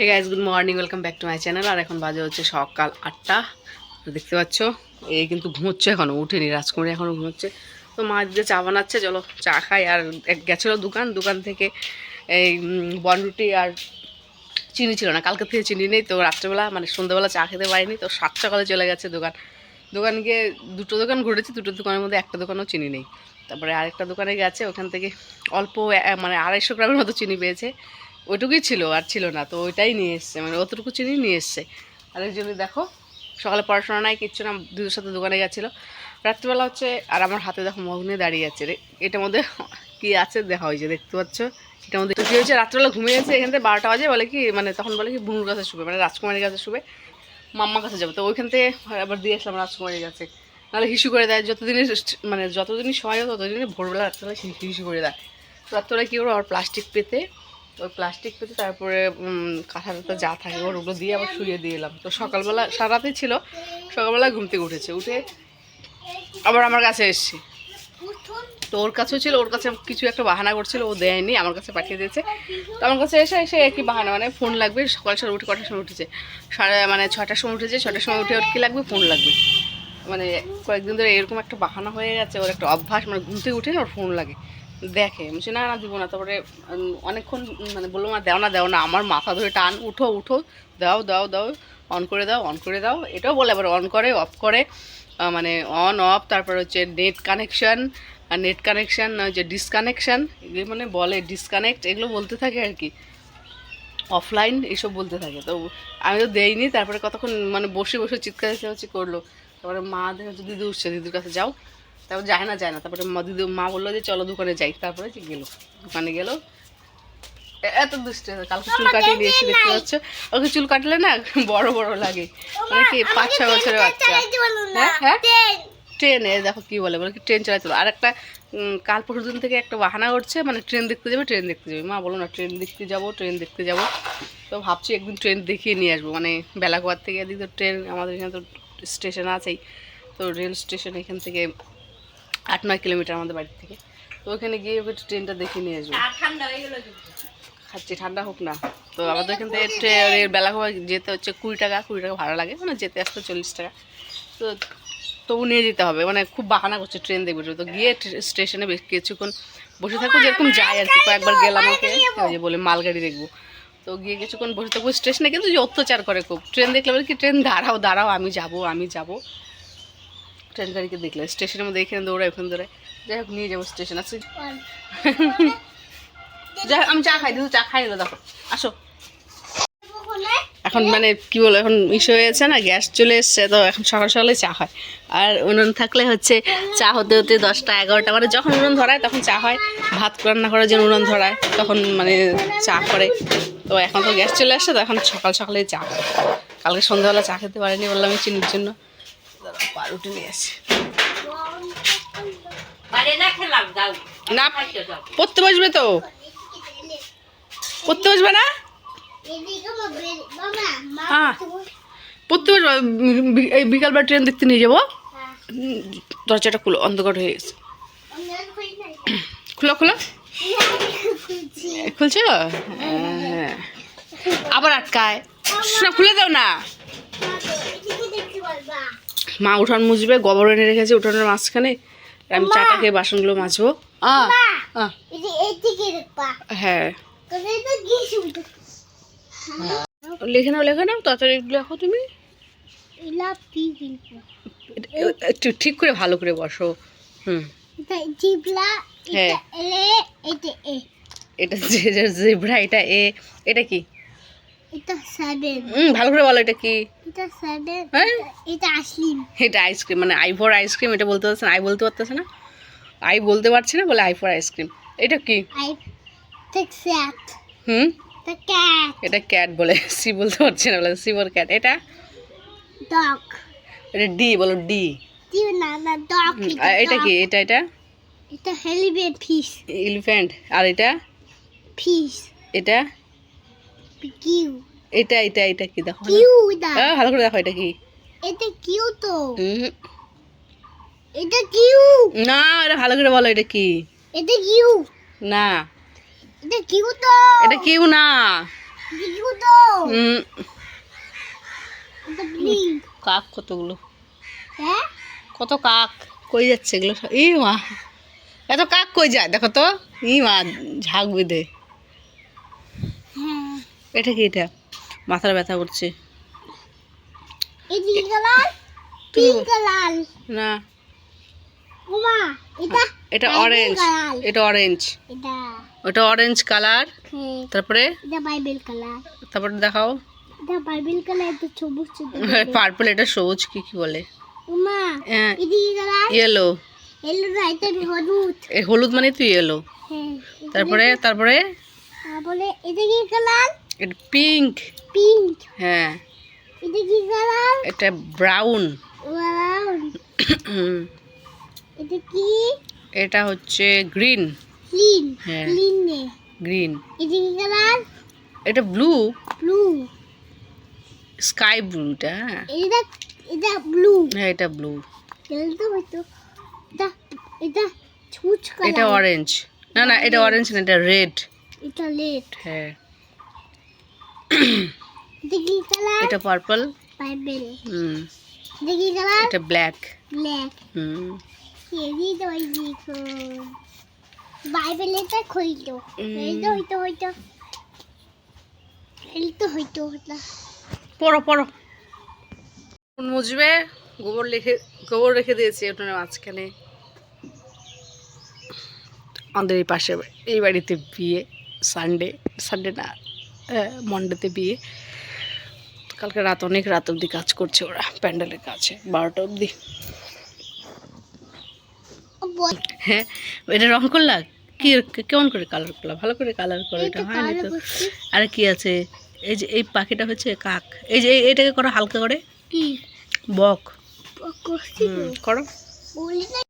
Hey guys good morning welcome back to my channel আর এখন বাজে হচ্ছে সকাল আটটা। দেখতে পাচ্ছ এই কিন্তু ঘুমোচ্ছে এখনও উঠেনি, রাজকুমারী এখনও ঘুমোচ্ছে। তো মা দিদি চা বানাচ্ছে, চলো চা খাই। আর গেছিল দোকান দোকান থেকে এই বনরুটি আর চিনি ছিল না। কালকে থেকে চিনি নেই, তো রাত্রেবেলা মানে সন্ধ্যাবেলা চা খেতে পারিনি, তো সাত সকালে চলে গেছে দোকান। দোকান গিয়ে দুটো দোকান ঘুরেছি, দুটো দোকানের মধ্যে একটা দোকানও চিনি নেই। তারপরে আরেকটা দোকানে গেছে, ওখান থেকে অল্প মানে আড়াইশো গ্রামের মতো চিনি পেয়েছে। ওইটুকুই ছিল, আর ছিল না, তো ওইটাই নিয়ে এসছে মানে অতটুকু চিনি নিয়ে এসছে। আরেকজনই দেখো, সকালে পড়াশোনা নাই, কিচ্ছু না দিদির সাথে দোকানে গেছিল। রাত্রিবেলা হচ্ছে, আর আমার হাতে দেখো মগ নিয়ে দাঁড়িয়ে আছে রে, এটার মধ্যে কি আছে দেখা হয়েছে দেখতে পাচ্ছ? এটার মধ্যে কী হয়েছে? রাত্রিবেলা ঘুমিয়েছে এখান থেকে বারোটা বাজে, বলে কি মানে তখন বলে কি, বুনুর কাছে শুবে মানে রাজকুমারীর কাছে শুবে, মাম্মার কাছে যাব। তো ওইখান থেকে আবার দিয়ে আসলাম রাজকুমারীর কাছে। নাহলে হিসু করে দেয়, যতদিনই মানে যতদিনই সময় হয় ততদিনই ভোরবেলা, রাত্রেবেলা হিসু করে দেয়। রাত্রেবেলা কী করব? আবার প্লাস্টিক পেতে ওই প্লাস্টিক পেতে তারপরে টাথা যা থাকে, ওর ওগুলো দিয়ে আবার শুয়ে দিয়ে এলাম। তো সকালবেলা সারাতেই ছিল, সকালবেলা ঘুম থেকে উঠেছে। উঠে আবার আমার কাছে এসছে। তো ওর কাছেও ছিল, ওর কাছে কিছু একটা বাহানা করছিল, ও দেয়নি, আমার কাছে পাঠিয়ে দিয়েছে। তো আমার কাছে এসে এসে একই বাহানা মানে ফোন লাগবে, সকাল সকাল উঠে, কটার সময় উঠেছে? সাড়ে মানে ছটার সময় উঠেছে ছটার সময় উঠে ওর কী লাগবে? ফোন লাগবে। মানে কয়েকদিন ধরে এরকম একটা বাহানা হয়ে গেছে, ওর একটা অভ্যাস মানে ঘুম থেকে উঠে না ওর ফোন লাগে। দেখে। বলছি, না না দিব না। তারপরে অনেকক্ষণ মানে বলল না দেও না দেও না। আমার মাথা ধরে টান উঠো উঠো দাও দাও দাও অন করে দাও অন করে দাও। এটাও বলে আবার অন করে অফ করে মানে অন অফ তারপর হচ্ছে নেট কানেকশন আর নেট কানেকশান যে ডিসকানেকশান এগুলো মানে বলে ডিসকানেক্ট এগুলো বলতে থাকে আর কি। অফলাইন এইসব বলতে থাকে। তো আমি তো দেইনি তারপরে কতক্ষণ মানে বসে বসে চিৎকার চেঁচামেচি করল। তারপরে মা দেখে হচ্ছে দিদি উঠছে দিদির কাছে যাও। তারপর যায় না যায় না। তারপরে মা দিদি মা বলল যে চলো দোকানে যাই। তারপরে যে গেলো। দোকানে গেলো। এত দুষ্ট। কালকে চুল কাটিয়ে দিয়ে এসে দেখতে পাচ্ছ? ওকে চুল কাটলে না বড় বড় লাগে। মানে কি পাঁচ ছয় বছরের বাচ্চা। হ্যাঁ হ্যাঁ? ট্রেনে দেখো কি বলে বলে কি ট্রেন হবে। আর একটা কাল পরশু দিন থেকে একটা বাহানা করছে মানে ট্রেন দেখতে যাবে ট্রেন দেখতে যাবে। মা বলো না ট্রেন দেখতে যাব ট্রেন দেখতে যাব। তো ভাবছি একদিন ট্রেন দেখিয়ে নিয়ে আসব। মানে বেলাগোয়ার থেকে এদিকে তো ট্রেন আমাদের এখানে তো স্টেশন আছেই। তো রেল স্টেশন এখান থেকে আট নয় কিলোমিটার আমাদের বাড়ি থেকে। তো ওখানে গিয়ে ওকে ট্রেনটা দেখিয়ে নিয়ে আসব। খাচ্ছি ঠান্ডা হোক না। তো আমাদের এখান থেকে ট্রে- বেলাগোয়া যেতে হচ্ছে কুড়ি টাকা কুড়ি টাকা ভাড়া লাগে। মানে যেতে আসতে চল্লিশ টাকা। তো তবু নিয়ে যেতে হবে। মানে খুব বাহানা করছে ট্রেন দেখবে তো। গিয়ে স্টেশনে বেশ কিছুক্ষণ বসে থাকব। যেরকম যায় আর কি। কয়েকবার গেলাম ওকে। যে বলে মালগাড়ি দেখব। তো গিয়ে কিছুক্ষণ বসে থাকব। স্টেশনে কিন্তু যে অত্যাচার করে খুব। ট্রেন দেখলে বলে কি ট্রেন দাঁড়াও দাঁড়াও আমি যাব আমি যাব। ট্রেন গাড়িকে দেখলে স্টেশনের মধ্যে এখানে দৌড়ায় ওখানে দৌড়ায়। যাই হোক নিয়ে যাব স্টেশন আছে যাই হোক, আমি চা খাই দিদি চা খাই না দেখো আসো। এখন মানে কি বলো এখন ইস্যু হয়েছে না গ্যাস চলে এসছে তো এখন সকাল সকালে চা হয়। আর উনুন থাকলে হচ্ছে চা হতে হতে দশটা এগারোটা মানে যখন উনুন ধরায় তখন চা হয়। ভাত রান্না করার জন্য উনুন ধরায় তখন মানে চা করে। তো এখন তো গ্যাস চলে আসছে তো এখন সকাল সকালে চা হয়। কালকে সন্ধ্যাবেলা চা খেতে পারিনি বললাম চিনির জন্য। পাউরুটি নিয়ে আসি। না পড়তে বসবে তো। পড়তে বসবে না? হ্যাঁ। পড়তে বসবে এই বিকালবেলা ট্রেন দেখতে নিয়ে যাব। দরজাটা খুলো অন্ধকার হয়ে গেছে। খুলো খুলো। খুলছো? হ্যাঁ। আবার আটকায়। খুলে দাও না। মা উঠান মুছবে গোবর এনে রেখেছে উঠানের মাঝখানে আমি চাটা খেয়ে বাসনগুলো মাজবো। হ্যাঁ। লেখে নাও লেখে নাও তাড়াতাড়ি লেখো তুমি। একটু ঠিক করে ভালো করে বসো। হুম। হ্যাঁ। এটা জেব্রা এটা এ। এটা কি? এটা সেভেন হুম ভালো করে বলো এটা কি? এটা সেভেন হ্যাঁ? এটা আসলিম এটা আইসক্রিম মানে আই ফর আইসক্রিম এটা বলতে পারছে না আই বলতে পারতেছে না? আই বলতে পারছে না বলে আই ফর আইসক্রিম এটা কি? আই টেক হুম? ক্যাট এটা ক্যাট বলে সি বলতে পারছে না বলে সি ফর ক্যাট এটা? ডগ এটা ডি বলো ডি। দিও না না ডগ এটা কি? এটা এটা? এটা হেলিবেট ফিশ এলিফ্যান্ট আর এটা? ফিশ এটা? এটা এটা এটা কি? দেখো দা ভালো করে দেখো এটা কি। এটা কিউ তো। এটা কিউ। না এটা ভালো করে বলো এটা কি। এটা কিউ। না। এটা কিউ তো। এটা কেউ না। কিউ তো। কাক কতগুলো। হ্যাঁ? কত কাক। কই যাচ্ছে এগুলো? ই মা এত কাক কই যায়? দেখো তো। ই মা ঝাঁক বেঁধে। হ্যাঁ এটা কি এটা? মাথার ব্যথা করছে। এটা না। অরেঞ্জ এটা অরেঞ্জ ওটা অরেঞ্জ কালার হ্যাঁ। তারপরে? কালার তারপরে দেখাও। পার্পল এটা সবুজ কি কি বলে? হ্যাঁ। ইয়েলো এটা হলুদ। মানে তুই ইয়েলো হ্যাঁ তারপরে? তারপরে? তারপরে এটা কালার পিঙ্ক পিঙ্ক হ্যাঁ। এটা কি কালার? এটা ব্রাউন ব্রাউন এটা কি? এটা হচ্ছে গ্রিন হ্যাঁ। ক্লিন গ্রিন এটা কি কালার? এটা ব্লু ব্লু স্কাই ব্লুটা এটা এটা ব্লু হ্যাঁ এটা ব্লু এটা হয়তো। এটা এটা ছুঁচ এটা অরেঞ্জ না না এটা অরেঞ্জ না এটা রেড এটা লেট হ্যাঁ। এটা পার্পল হুম। এটা ব্ল্যাক হুম। খইতো। হইতো হইতো এই তো হইতো হইতো পড়ো পড়ো। কোন গোবর রেখে গোবর রেখে দিয়েছি ওটার মাঝখানে। আমাদের এই পাশে এই বাড়িতে বিয়ে সানডে সানডে না মন্ডেতে বিয়ে। কালকে রাত অনেক রাত অবধি কাজ করছে ওরা প্যান্ডেলের কাছে বারোটা অবধি। হ্যাঁ এটা রং করলা কি কেমন করে কালার করলা? ভালো করে কালার করো এটা হয়নি তো? আরে কি আছে? এই যে এই পাখিটা হচ্ছে কাক। এই যে এটাকে করো হালকা করে। বক। করো।